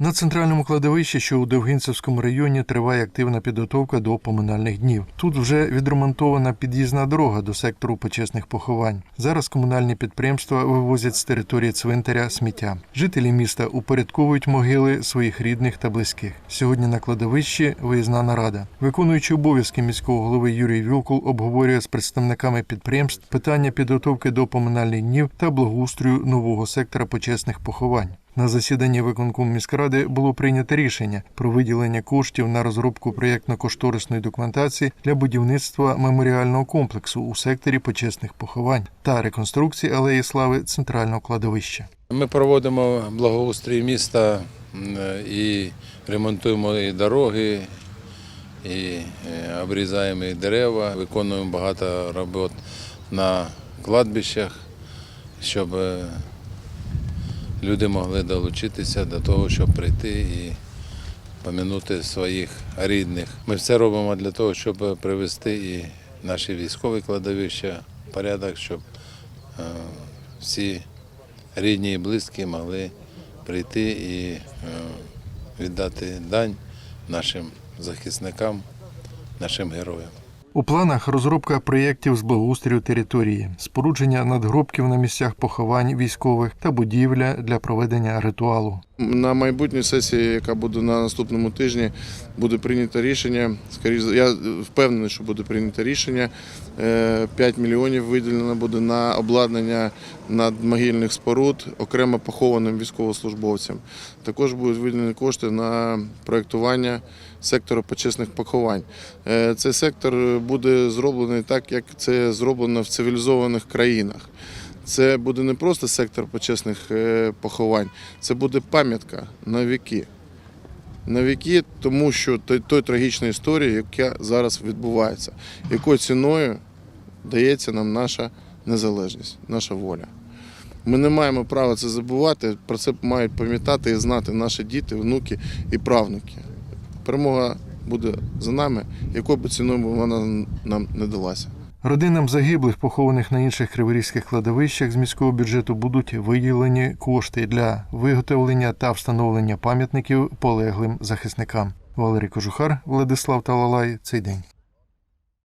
На центральному кладовищі, що у Довгинцевському районі, триває активна підготовка до поминальних днів. Тут вже відремонтована під'їзна дорога до сектору почесних поховань. Зараз комунальні підприємства вивозять з території цвинтаря сміття. Жителі міста упорядковують могили своїх рідних та близьких. Сьогодні на кладовищі виїзна нарада. Виконуючи обов'язки міського голови Юрій Вілкул обговорює з представниками підприємств питання підготовки до поминальних днів та благоустрою нового сектора почесних поховань. На засіданні виконкому міськради було прийнято рішення про виділення коштів на розробку проєктно-кошторисної документації для будівництва меморіального комплексу у секторі почесних поховань та реконструкції алеї слави центрального кладовища. Ми проводимо благоустрій міста і ремонтуємо і дороги, і е, обрізаємо і дерева, виконуємо багато робот на кладбищах, щоб е, люди могли долучитися до того, щоб прийти і помінути своїх рідних. Ми все робимо для того, щоб привести і наші військові кладовища в порядок, щоб е, всі рідні і близькі могли прийти і е, віддати дань нашим захисникам, нашим героям. У планах розробка проєктів з благоустрою території, спорудження надгробків на місцях поховань військових та будівля для проведення ритуалу. На майбутній сесії, яка буде на наступному тижні, буде прийнято рішення. Скоріше, я впевнений, що буде прийнято рішення. Е, 5 мільйонів виділено буде на обладнання надмогильних споруд окремо похованим військовослужбовцям. Також будуть виділені кошти на проєктування сектору почесних поховань. Е, Цей сектор буде зроблений так, як це зроблено в цивілізованих країнах. Це буде не просто сектор почесних е, поховань, це буде пам'ятка на віки. На віки, тому що той, той трагічна історія, яка зараз відбувається, якою ціною дається нам наша незалежність, наша воля. Ми не маємо права це забувати, про це мають пам'ятати і знати наші діти, внуки і правнуки. Перемога буде за нами, якою б ціною вона нам не далася. Родинам загиблих, похованих на інших криворізьких кладовищах з міського бюджету, будуть виділені кошти для виготовлення та встановлення пам'ятників полеглим захисникам. Валерій Кожухар, Владислав Талалай. Цей день.